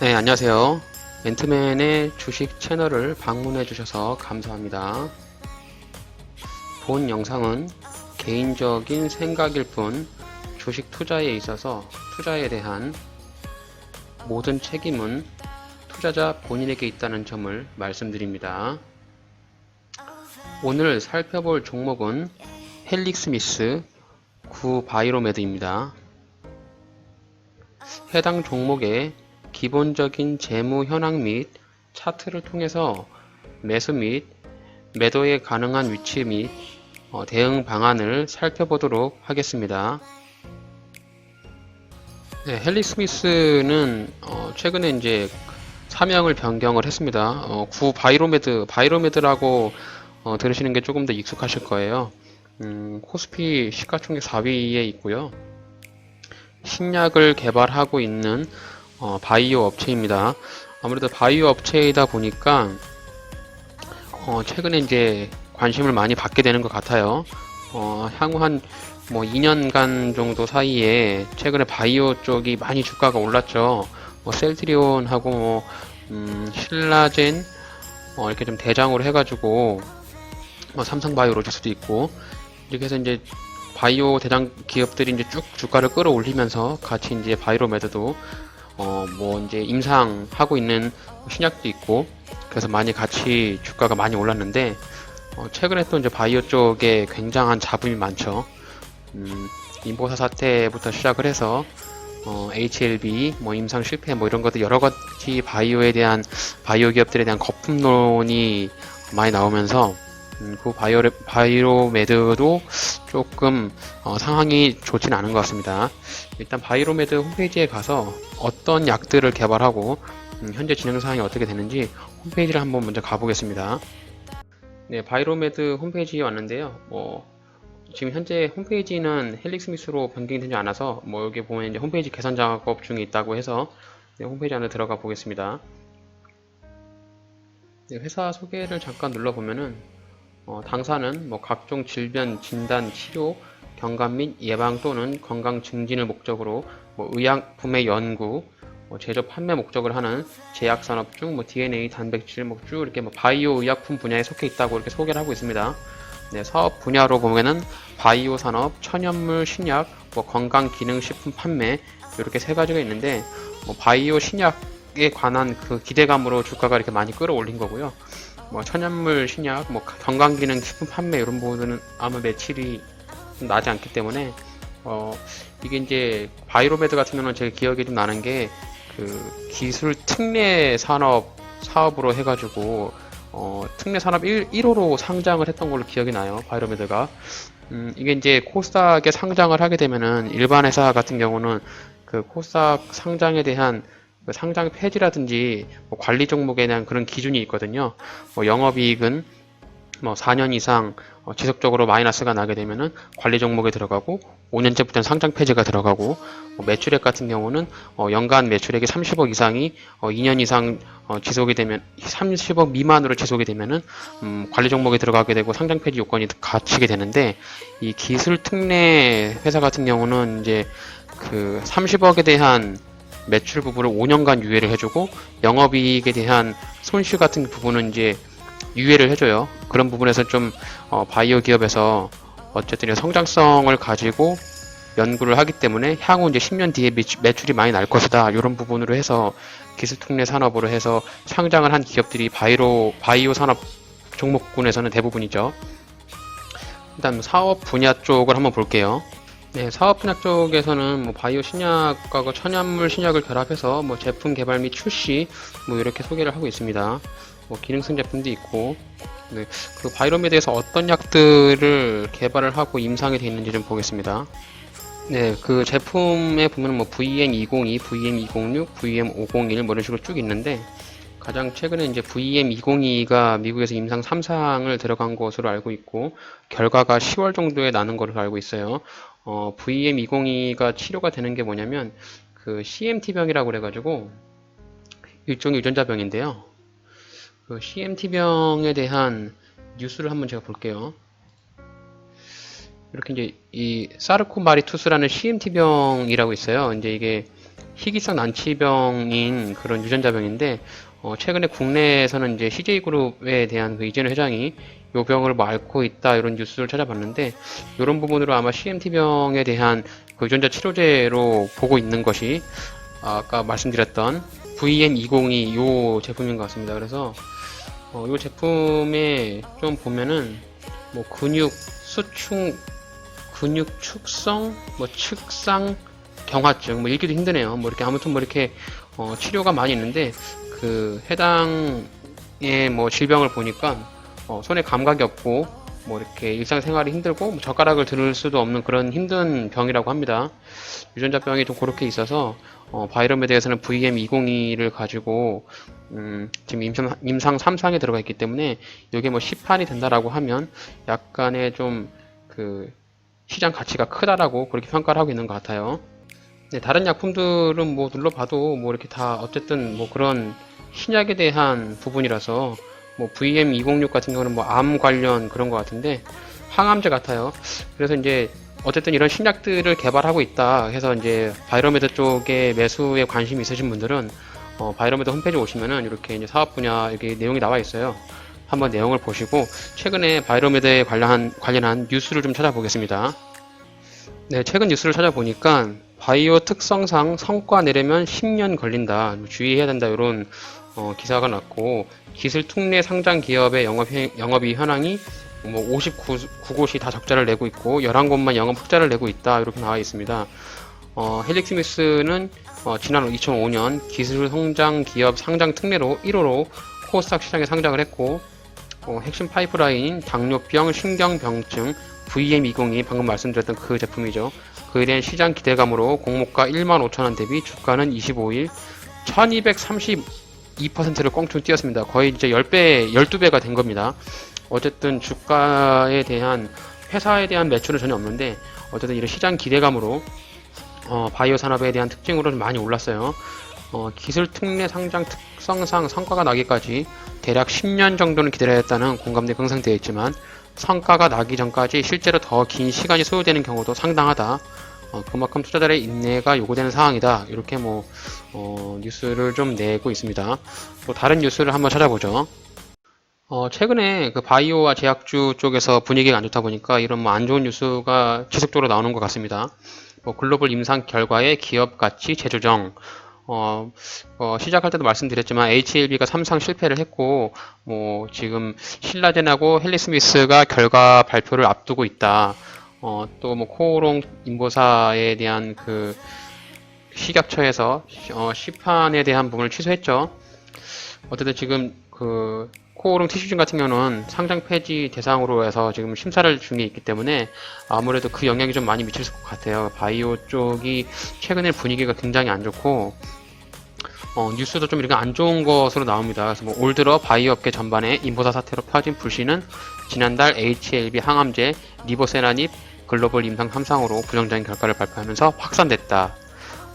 네, 안녕하세요. 멘트맨의 주식 채널을 방문해 주셔서 감사합니다. 본 영상은 개인적인 생각일 뿐 주식 투자에 있어서 투자에 대한 모든 책임은 투자자 본인에게 있다는 점을 말씀드립니다. 오늘 살펴볼 종목은 헬릭스미스 구 바이로메드입니다. 해당 종목의 기본적인 재무 현황 및 차트를 통해서 매수 및 매도에 가능한 위치 및 어, 대응 방안을 살펴보도록 하겠습니다. 네, 헨리 스미스는 어, 최근에 이제 사명을 변경을 했습니다. 어, 구 바이로메드, 바이로메드라고 어, 들으시는 게 조금 더 익숙하실 거예요. 음, 코스피 시가총액 4위에 있고요. 신약을 개발하고 있는 어, 바이오 업체입니다. 아무래도 바이오 업체이다 보니까 어, 최근에 이제 관심을 많이 받게 되는 것 같아요. 어, 향후 한 뭐 2년간 정도 사이에 최근에 바이오 쪽이 많이 주가가 올랐죠. 뭐 셀트리온하고 뭐 음, 신라젠 어, 이렇게 좀 대장으로 해가지고 뭐 삼성바이오로 줄 수도 있고 이렇게 해서 이제 바이오 대장 기업들이 이제 쭉 주가를 끌어올리면서 같이 이제 바이로메드도 어 뭐 이제 임상하고 있는 신약도 있고 그래서 많이 같이 주가가 많이 올랐는데 어 최근에 또 이제 바이오 쪽에 굉장한 잡음이 많죠. 음, 인보사 사태부터 시작을 해서 어, HLB, 뭐 임상 실패, 뭐 이런 것들 여러 가지 바이오에 대한 바이오 기업들에 대한 거품론이 많이 나오면서 음, 그 바이오 바이로메드도 조금 어, 상황이 좋진 않은 것 같습니다. 일단 바이로메드 홈페이지에 가서 어떤 약들을 개발하고 음, 현재 진행 상황이 어떻게 되는지 홈페이지를 한번 먼저 가보겠습니다. 네, 바이로메드 홈페이지에 왔는데요. 뭐 지금 현재 홈페이지는 헬릭스미스로 변경이 되지 않아서 뭐 여기 보면 이제 홈페이지 개선 작업 중에 있다고 해서 네, 홈페이지 안에 들어가 보겠습니다. 네, 회사 소개를 잠깐 눌러보면은 어, 당사는 뭐 각종 질병 진단 치료 경감 및 예방 또는 건강 증진을 목적으로 뭐 의약품의 연구 뭐 제조 판매 목적을 하는 제약 산업 중 뭐 DNA 단백질 뭐쭉 이렇게 뭐 바이오 의약품 분야에 속해 있다고 이렇게 소개를 하고 있습니다. 네, 사업 분야로 보면은 바이오 산업, 천연물 신약, 뭐 건강 기능 식품 판매 이렇게 세 가지가 있는데 뭐 바이오 신약에 관한 그 기대감으로 주가가 이렇게 많이 끌어올린 거고요. 뭐 천연물 신약, 뭐 건강기능 식품 판매 이런 부분은 아무 매출이 좀 나지 않기 때문에 어 이게 이제 바이로메드 같은 경우는 제 기억이 좀 나는 게 그 기술 특례 산업 사업으로 해가지고 어 특례 산업 1, 1호로 상장을 했던 걸로 기억이 나요 바이로메드가. 음 이게 이제 코스닥에 상장을 하게 되면은 일반 회사 같은 경우는 그 코스닥 상장에 대한 그 상장 폐지라든지 뭐 관리 종목에 대한 그런 기준이 있거든요. 뭐 영업이익은 뭐 4년 이상 어, 지속적으로 마이너스가 나게 되면은 관리 종목에 들어가고 5년째부터는 상장 폐지가 들어가고 뭐 매출액 같은 경우는 어, 연간 매출액이 30억 이상이 어, 2년 이상 어, 지속이 되면 30억 미만으로 지속이 되면은 음, 관리 종목에 들어가게 되고 상장 폐지 요건이 갖추게 되는데 이 기술 특례 회사 같은 경우는 이제 그 30억에 대한 매출 부분을 5년간 유예를 해주고 영업이익에 대한 손실 같은 부분은 이제 유예를 해줘요. 그런 부분에서 좀 어, 바이오 기업에서 어쨌든 성장성을 가지고 연구를 하기 때문에 향후 이제 10년 뒤에 매출- 매출이 많이 날 것이다. 이런 부분으로 해서 기술특례 산업으로 해서 상장을 한 기업들이 바이로 바이오 산업 종목군에서는 대부분이죠. 일단 사업 분야 쪽을 한번 볼게요. 네, 사업 분야 쪽에서는 뭐 바이오 신약과 그 천연물 신약을 결합해서 뭐 제품 개발 및 출시 뭐 이렇게 소개를 하고 있습니다. 뭐 기능성 제품도 있고 네, 그 바이로메드에서 어떤 약들을 개발을 하고 임상이 돼 있는지 좀 보겠습니다. 네, 그 제품에 보면 뭐 VM202, VM206, VM501 뭐 이런 식으로 쭉 있는데 가장 최근에 이제 VM202가 미국에서 임상 3상을 들어간 것으로 알고 있고 결과가 10월 정도에 나는 걸로 알고 있어요. 어, VM202가 치료가 되는 게 뭐냐면 그 CMT병이라고 그래가지고 일종의 유전자병인데요. 그 CMT병에 대한 뉴스를 한번 제가 볼게요. 이렇게 이제 이 사르코마리투스라는 CMT병이라고 있어요. 이제 이게 희귀성 난치병인 그런 유전자병인데 어, 최근에 국내에서는 이제 CJ그룹에 대한 그 이재현 회장이 요 병을 뭐 앓고 있다 이런 뉴스를 찾아봤는데 이런 부분으로 아마 CMT병에 대한 그 유전자 치료제로 보고 있는 것이 아까 말씀드렸던 VM202 요 제품인 것 같습니다. 그래서 어, 요 제품에 좀 보면은 뭐 근육 수축 근육 축성 뭐 측상 경화증 뭐 읽기도 힘드네요. 뭐 이렇게 아무튼 뭐 이렇게 어, 치료가 많이 있는데 그 해당의 뭐 질병을 보니까 어, 손에 감각이 없고 뭐 이렇게 일상생활이 힘들고 뭐 젓가락을 들을 수도 없는 그런 힘든 병이라고 합니다. 유전자 병이 좀 그렇게 있어서 어, 바이럼에 대해서는 VM202를 가지고 음, 지금 임상, 임상 3상에 들어가 있기 때문에 이게 뭐 시판이 된다라고 하면 약간의 좀 그 시장 가치가 크다라고 그렇게 평가를 하고 있는 것 같아요. 네, 다른 약품들은 뭐 눌러봐도 뭐 이렇게 다 어쨌든 뭐 그런 신약에 대한 부분이라서 뭐 VM206 같은 경우는 뭐 암 관련 그런 것 같은데 항암제 같아요. 그래서 이제 어쨌든 이런 신약들을 개발하고 있다 해서 이제 바이로메드 쪽에 매수에 관심 이 있으신 분들은 어, 바이로메드 홈페이지 오시면은 이렇게 이제 사업 분야 여기 내용이 나와 있어요. 한번 내용을 보시고 최근에 바이로메드에 관련한 관련한 뉴스를 좀 찾아보겠습니다. 네, 최근 뉴스를 찾아보니까 바이오 특성상 성과 내려면 10년 걸린다. 주의해야 된다. 이런 어, 기사가 났고 기술 특례 상장 기업의 영업 영업이 현황이 뭐 59곳이 다 적자를 내고 있고 11곳만 영업 흑자를 내고 있다. 이렇게 나와 있습니다. 어, 헬릭스미스는 어, 지난 2005년 기술 성장 기업 상장 특례로 1호로 코스닥 시장에 상장을 했고 어, 핵심 파이프라인인 당뇨병, 신경병증, VM202 방금 말씀드렸던 그 제품이죠. 그에 대한 시장 기대감으로 공모가 1만 5천원 대비 주가는 25일 1232%를 껑충 뛰었습니다. 거의 이제 10배, 12배가 된 겁니다. 어쨌든 주가에 대한 회사에 대한 매출은 전혀 없는데 어쨌든 이런 시장 기대감으로 어, 바이오 산업에 대한 특징으로 좀 많이 올랐어요. 어, 기술 특례 상장 특성상 성과가 나기까지 대략 10년 정도는 기다려야 했다는 공감대가 항상 되어 있지만 성과가 나기 전까지 실제로 더 긴 시간이 소요되는 경우도 상당하다. 어, 그만큼 투자자의 인내가 요구되는 상황이다. 이렇게 뭐 어, 뉴스를 좀 내고 있습니다. 또 다른 뉴스를 한번 찾아보죠. 어, 최근에 그 바이오와 제약주 쪽에서 분위기가 안 좋다 보니까 이런 뭐 안 좋은 뉴스가 지속적으로 나오는 것 같습니다. 뭐 글로벌 임상 결과에 기업 가치 재조정, 어, 어, 시작할 때도 말씀드렸지만 HLB가 3상 실패를 했고 뭐 지금 신라젠하고 헬리스미스가 결과 발표를 앞두고 있다. 어, 또뭐 코오롱 인보사에 대한 그 식약처에서 어, 시판에 대한 부분을 취소했죠. 어쨌든 지금 그 코오롱 티슈진 같은 경우는 상장 폐지 대상으로 해서 지금 심사를 중에 있기 때문에 아무래도 그 영향이 좀 많이 미칠 것 같아요. 바이오 쪽이 최근에 분위기가 굉장히 안 좋고 어, 뉴스도 좀 이렇게 안 좋은 것으로 나옵니다. 그래서 뭐 올 들어 바이오 업계 전반에 인보사 사태로 퍼진 불씨는 지난달 HLB 항암제 리보세라닙 글로벌 임상 3상으로 부정적인 결과를 발표하면서 확산됐다.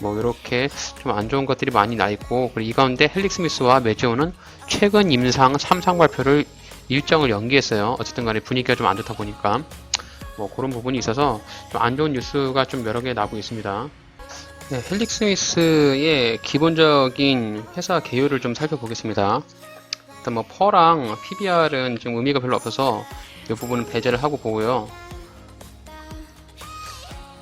뭐 이렇게 좀 안 좋은 것들이 많이 나 있고 그리고 이 가운데 헬릭 스미스와 메지오는 최근 임상 3상 발표를 일정을 연기했어요. 어쨌든 간에 분위기가 좀 안 좋다 보니까 뭐 그런 부분이 있어서 좀 안 좋은 뉴스가 좀 여러 개 나오고 있습니다. 네, 헬릭 스미스의 기본적인 회사 개요를 좀 살펴보겠습니다. 일단 뭐 퍼랑 PBR은 지금 의미가 별로 없어서 이 부분은 배제를 하고 보고요.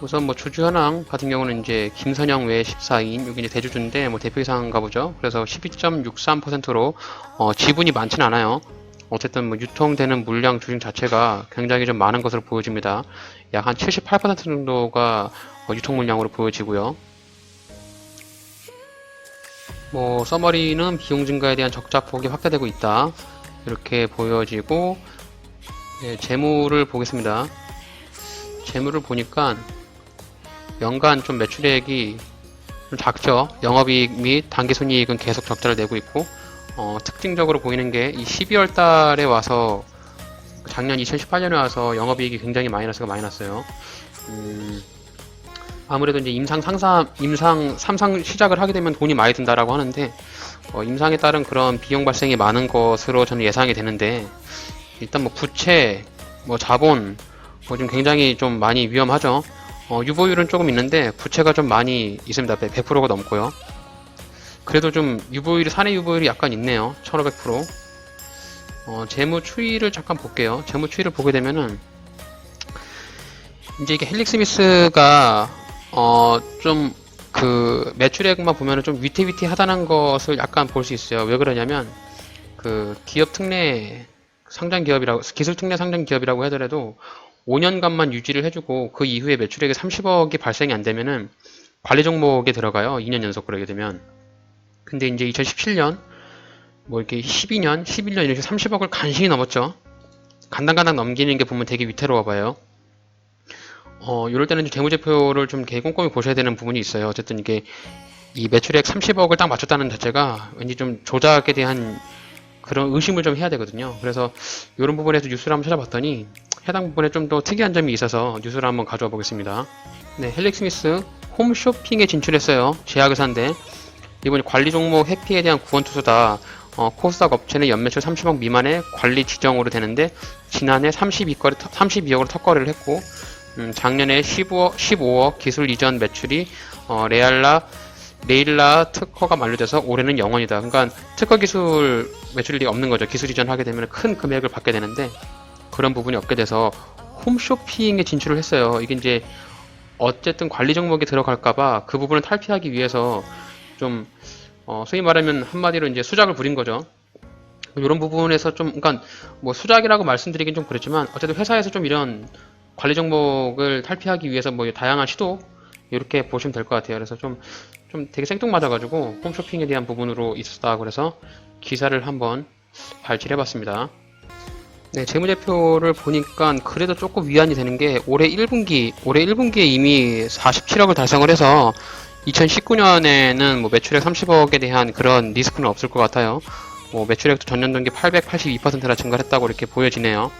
우선 뭐 주주 현황 같은 경우는 이제 김선영 외 14인 여기 이제 대주주인데 뭐 대표이사인가 보죠. 그래서 12.63%로 어, 지분이 많진 않아요. 어쨌든 뭐 유통되는 물량 주식 자체가 굉장히 좀 많은 것으로 보여집니다. 약 한 78% 정도가 어, 유통 물량으로 보여지고요. 뭐 서머리는 비용 증가에 대한 적자폭이 확대되고 있다. 이렇게 보여지고 예, 재무를 보겠습니다. 재무를 보니까 연간 좀 매출액이 좀 작죠. 영업이익 및 단기손이익은 계속 적자를 내고 있고 어, 특징적으로 보이는 게 이 12월 달에 와서 작년 2018년에 와서 영업이익이 굉장히 마이너스가 많이 났어요. 음, 아무래도 이제 임상 상사 임상 3상 시작을 하게 되면 돈이 많이 든다라고 하는데 어, 임상에 따른 그런 비용 발생이 많은 것으로 저는 예상이 되는데 일단 뭐 부채, 뭐 자본, 뭐 좀 굉장히 좀 많이 위험하죠. 어, 유보율은 조금 있는데 부채가 좀 많이 있습니다. 100%가 넘고요. 그래도 좀 유보율이 사내 유보율이 약간 있네요. 1500%. 어, 재무 추이를 잠깐 볼게요. 재무 추이를 보게 되면은 이제 이게 헬릭 스미스가 어, 좀 그 매출액만 보면은 좀 위태위태하다는 것을 약간 볼 수 있어요. 왜 그러냐면 그 기업 특례 상장 기업이라고 기술 특례 상장 기업이라고 하더라도 5년간만 유지를 해주고 그 이후에 매출액이 30억이 발생이 안 되면은 관리 종목에 들어가요. 2년 연속 그러게 되면. 근데 이제 2017년 뭐 이렇게 12년, 11년 이렇게 30억을 간신히 넘었죠. 간당간당 넘기는 게 보면 되게 위태로워 봐요. 어, 이럴 때는 재무제표를 좀 되게 꼼꼼히 보셔야 되는 부분이 있어요. 어쨌든 이게 이 매출액 30억을 딱 맞췄다는 자체가 왠지 좀 조작에 대한 그런 의심을 좀 해야 되거든요. 그래서 이런 부분에서 뉴스를 한번 찾아봤더니 해당 부분에 좀 더 특이한 점이 있어서 뉴스를 한번 가져와 보겠습니다. 네, 헬릭 스미스 홈쇼핑에 진출했어요. 제약회사인데 이번에 관리 종목 해피에 대한 구원 투수다. 어, 코스닥 업체는 연매출 30억 미만의 관리 지정으로 되는데 지난해 32거리, 32억으로 턱걸이를 했고 음, 작년에 15억, 15억 기술 이전 매출이 어, 레알라 레일라 특허가 만료돼서 올해는 0원이다. 그러니까 특허 기술 매출이 없는 거죠. 기술 이전하게 되면 큰 금액을 받게 되는데 그런 부분이 없게 돼서 홈쇼핑에 진출을 했어요. 이게 이제 어쨌든 관리 종목에 들어갈까봐 그 부분을 탈피하기 위해서 좀 어, 소위 말하면 한마디로 이제 수작을 부린 거죠. 이런 부분에서 좀, 그러니까 뭐 수작이라고 말씀드리긴 좀 그렇지만 어쨌든 회사에서 좀 이런 관리 종목을 탈피하기 위해서 뭐 다양한 시도 이렇게 보시면 될 것 같아요. 그래서 좀, 좀 되게 생뚱맞아가지고 홈쇼핑에 대한 부분으로 있었다. 그래서 기사를 한번 발췌해 봤습니다. 네, 재무제표를 보니까 그래도 조금 위안이 되는 게 올해 1분기, 올해 1분기에 이미 47억을 달성을 해서 2019년에는 뭐 매출액 30억에 대한 그런 리스크는 없을 것 같아요. 뭐 매출액도 전년 동기 882%나 증가했다고 이렇게 보여지네요.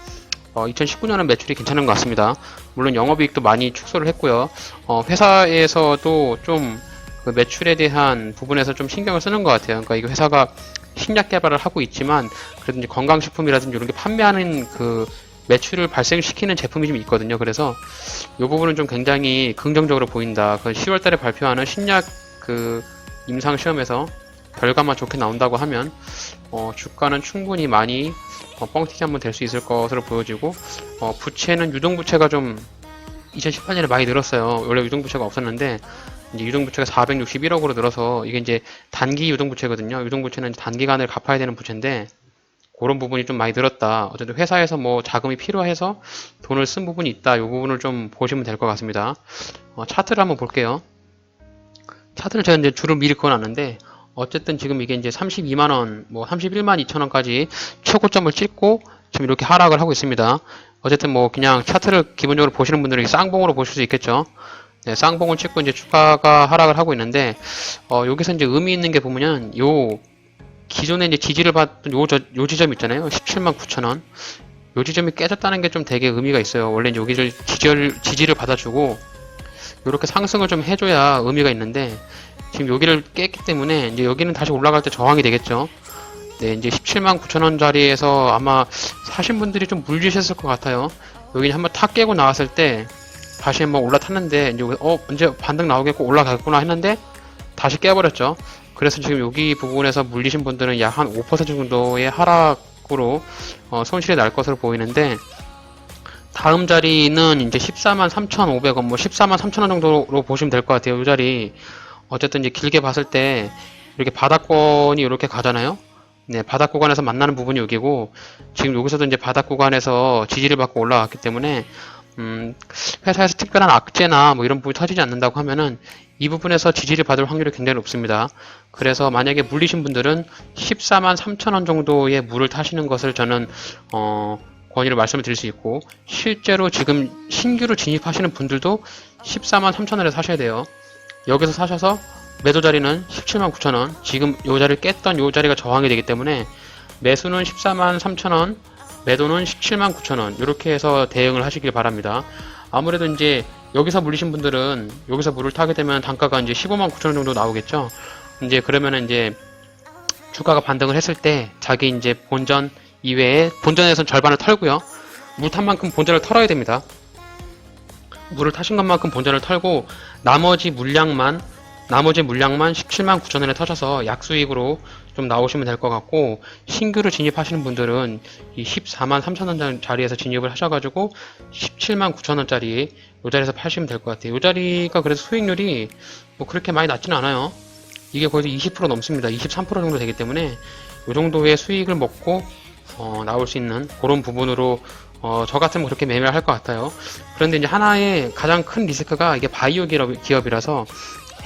어, 2019년은 매출이 괜찮은 것 같습니다. 물론 영업이익도 많이 축소를 했고요. 어, 회사에서도 좀 그 매출에 대한 부분에서 좀 신경을 쓰는 것 같아요. 그러니까 이거 회사가 신약 개발을 하고 있지만 그래도 이제 건강식품이라든지 이런 게 판매하는 그 매출을 발생시키는 제품이 좀 있거든요. 그래서 이 부분은 좀 굉장히 긍정적으로 보인다. 그 10월 달에 발표하는 신약 그 임상 시험에서 결과만 좋게 나온다고 하면 어, 주가는 충분히 많이 어, 뻥튀기 한번 될 수 있을 것으로 보여지고 어, 부채는 유동부채가 좀 2018년에 많이 늘었어요. 원래 유동부채가 없었는데 이제 유동부채가 461억으로 늘어서 이게 이제 단기 유동부채거든요. 유동부채는 단기간을 갚아야 되는 부채인데 그런 부분이 좀 많이 늘었다. 어쨌든 회사에서 뭐 자금이 필요해서 돈을 쓴 부분이 있다. 이 부분을 좀 보시면 될 것 같습니다. 어, 차트를 한번 볼게요. 차트를 제가 이제 줄을 미리 그어놨는데 어쨌든 지금 이게 이제 32만원, 뭐 31만 2천원까지 최고점을 찍고 지금 이렇게 하락을 하고 있습니다. 어쨌든 뭐 그냥 차트를 기본적으로 보시는 분들은 쌍봉으로 보실 수 있겠죠. 네, 쌍봉을 찍고 이제 주가가 하락을 하고 있는데 어, 여기서 이제 의미 있는 게 보면은 요 기존에 이제 지지를 받던 요, 저, 요 지점 있잖아요. 17만 9천 원. 요 지점이 깨졌다는 게 좀 되게 의미가 있어요. 원래 여기를 지지를, 지지를 받아주고 이렇게 상승을 좀 해줘야 의미가 있는데 지금 여기를 깼기 때문에 이제 여기는 다시 올라갈 때 저항이 되겠죠. 네, 이제 17만 9천 원짜리에서 아마 사신 분들이 좀 물리셨을 것 같아요. 여기 한번 탁 깨고 나왔을 때 다시 한번 올라탔는데 이제 어 언제 반등 나오겠고 올라가겠구나 했는데 다시 깨버렸죠. 그래서 지금 여기 부분에서 물리신 분들은 약 한 5% 정도의 하락으로 어, 손실이 날 것으로 보이는데 다음 자리는 이제 14만 3,500원, 뭐 14만 3,000원 정도로 보시면 될 것 같아요. 이 자리 어쨌든 이제 길게 봤을 때 이렇게 바닥권이 이렇게 가잖아요. 네, 바닥 구간에서 만나는 부분이 여기고 지금 여기서도 이제 바닥 구간에서 지지를 받고 올라왔기 때문에 음, 회사에서 특별한 악재나 뭐 이런 부분이 터지지 않는다고 하면은 이 부분에서 지지를 받을 확률이 굉장히 높습니다. 그래서 만약에 물리신 분들은 14만 3천 원 정도의 물을 타시는 것을 저는 어, 권유를 말씀을 드릴 수 있고 실제로 지금 신규로 진입하시는 분들도 14만 3천 원에 사셔야 돼요. 여기서 사셔서 매도 자리는 17만 9천 원. 지금 요 자리를 깼던 요 자리가 저항이 되기 때문에 매수는 14만 3천 원, 매도는 17만 9천 원. 이렇게 해서 대응을 하시길 바랍니다. 아무래도 이제 여기서 물리신 분들은 여기서 물을 타게 되면 단가가 이제 15만 9천 원 정도 나오겠죠. 이제 그러면은 이제 주가가 반등을 했을 때 자기 이제 본전 이외에 본전에선 절반을 털고요. 물 탄 만큼 본전을 털어야 됩니다. 물을 타신 것만큼 본전을 털고 나머지 물량만 나머지 물량만 17만 9천 원에 터셔서 약수익으로 좀 나오시면 될 것 같고 신규로 진입하시는 분들은 이 14만 3천 원 자리에서 진입을 하셔가지고 17만 9천 원짜리 이 자리에서 파시면 될 것 같아요. 이 자리가 그래서 수익률이 뭐 그렇게 많이 낮지는 않아요. 이게 거의 20% 넘습니다. 23% 정도 되기 때문에 이 정도의 수익을 먹고 어, 나올 수 있는 그런 부분으로 어, 저 같으면 그렇게 매매를 할 것 같아요. 그런데 이제 하나의 가장 큰 리스크가 이게 바이오 기업, 기업 이라서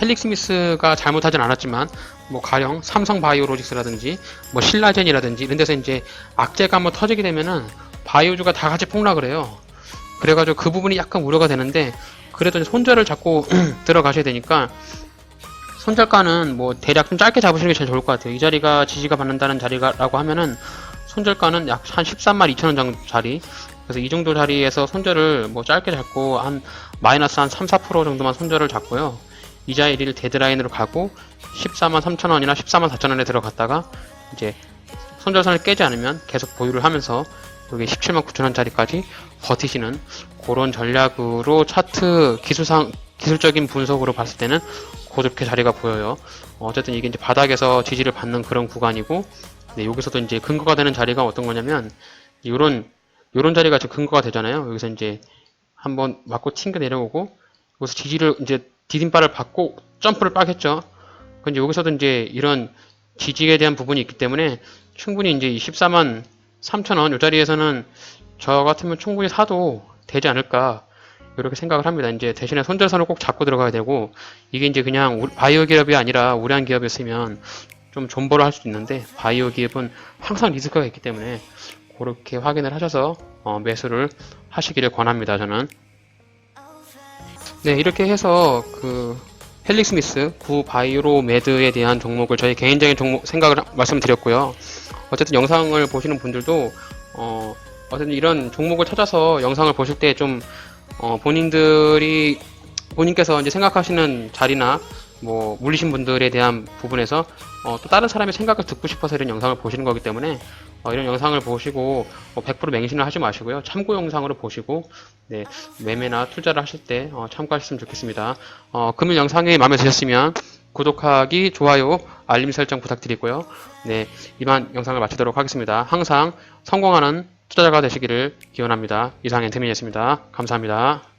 헬릭스미스가 잘못하진 않았지만 뭐 가령 삼성 바이오로직스라든지 뭐 신라젠이라든지 이런 데서 이제 악재가 한번 터지게 되면은 바이오주가 다 같이 폭락을 해요. 그래가지고 그 부분이 약간 우려가 되는데 그래도 손절을 잡고 들어가셔야 되니까 손절가는 뭐 대략 좀 짧게 잡으시는 게 제일 좋을 것 같아요. 이 자리가 지지가 받는다는 자리라고 하면은 손절가는 약 한 13만 2천 원 정도 자리. 그래서 이 정도 자리에서 손절을 뭐 짧게 잡고 한 마이너스 한 3, 4% 정도만 손절을 잡고요. 이 자리를 데드라인으로 가고 14만 3천 원이나 14만 4천 원에 들어갔다가 이제 손절선을 깨지 않으면 계속 보유를 하면서 여기 17만 9천 원짜리까지 버티시는 그런 전략으로 차트 기술상 기술적인 분석으로 봤을 때는 그렇게 자리가 보여요. 어쨌든 이게 이제 바닥에서 지지를 받는 그런 구간이고 네, 여기서도 이제 근거가 되는 자리가 어떤 거냐면 요런 요런 자리가 지금 근거가 되잖아요. 여기서 이제 한번 맞고 튕겨 내려오고 여기서 지지를 이제 디딤발을 받고 점프를 빡 했죠. 근데 여기서도 이제 이런 지지에 대한 부분이 있기 때문에 충분히 이제 이 14만 3천 원 이 자리에서는 저 같으면 충분히 사도 되지 않을까 이렇게 생각을 합니다. 이제 대신에 손절선을 꼭 잡고 들어가야 되고 이게 이제 그냥 우- 바이오 기업이 아니라 우량 기업이었으면 좀 존버를 할 수 있는데 바이오 기업은 항상 리스크가 있기 때문에 그렇게 확인을 하셔서 어, 매수를 하시기를 권합니다. 저는 네 이렇게 해서 그 헬릭 스미스 구 바이오로 매드에 대한 종목을 저희 개인적인 종목 생각을 하- 말씀드렸고요. 어쨌든 영상을 보시는 분들도 어 어쨌든 이런 종목을 찾아서 영상을 보실 때좀 어, 본인들이 본인께서 이제 생각하시는 자리나 뭐 물리신 분들에 대한 부분에서 어, 또 다른 사람의 생각을 듣고 싶어서 이런 영상을 보시는 거기 때문에 어, 이런 영상을 보시고 어, 100% 맹신을 하지 마시고요 참고 영상으로 보시고 네, 매매나 투자를 하실 때 어, 참고하셨으면 좋겠습니다. 어, 금일 영상이 마음에 드셨으면 구독하기, 좋아요, 알림 설정 부탁드리고요. 네, 이만 영상을 마치도록 하겠습니다. 항상 성공하는 투자자가 되시기를 기원합니다. 이상 엔터민이었습니다. 감사합니다.